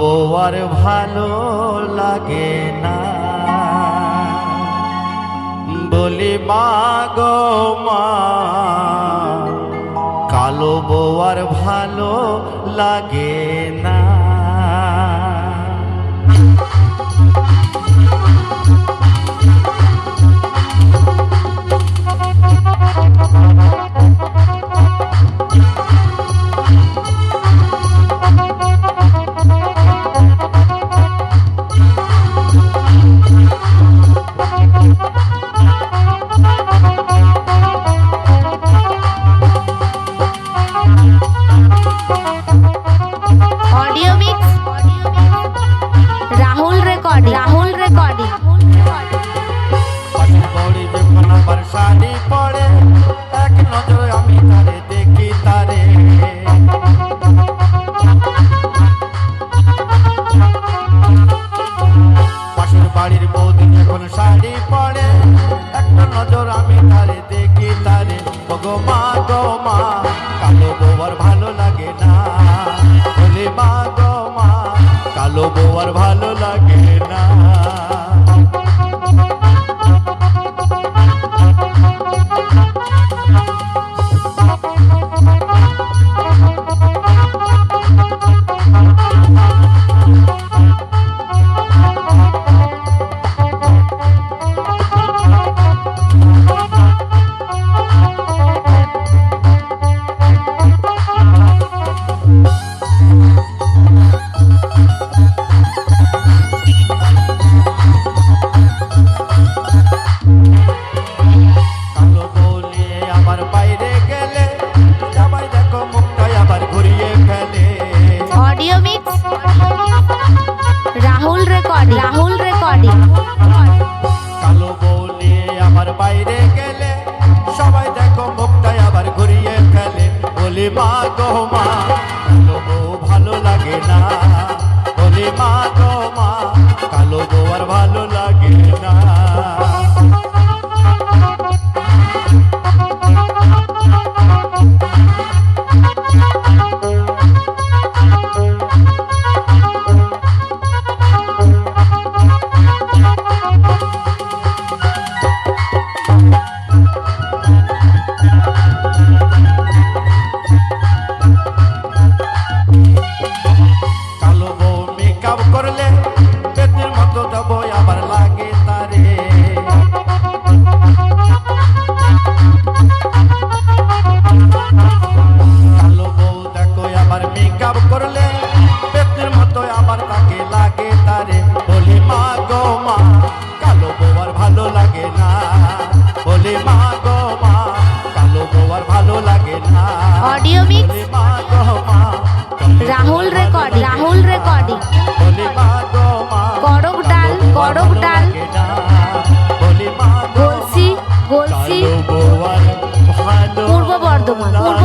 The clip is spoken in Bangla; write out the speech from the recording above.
বউয়ার ভালো লাগে না। বলি মা মা কালো বউয়ার ভালো লাগে না। অডিও বাড়ির বৌদি এখন শাড়ি পরে। একটা নজর আমি তারে দেখি তারে। গো মা গো মা, কালো বৌয়ার ভালো লাগে না। বলে, মা গো মা, কালো বৌয়ার ভালো লাগে না। রাহুল রেকর্ডিং কালো বলে আমার বাইরে গেলে, সবাই দেখো মুখটাই আবার ঘুরিয়ে ফেলে। বলি, মা গো মা, কালো বউ ভালো লাগে না। বলি, মা গো মা, কালো বউ আর ভালো লাগে না। লাগে তারে। বলি মা গো মা কালো বউ আর ভালো লাগে না। বলি মা গো মা কালো বউ আর ভালো লাগে না। অডিও মিক্স মা গো মা রাহুল রেকর্ডিং রাহুল রেকর্ডিং বলি মা গো মা করক ডাল করক ডাল। বলি মা গো গলসি গলসি। পূর্ব বর্ধমান পূর্ব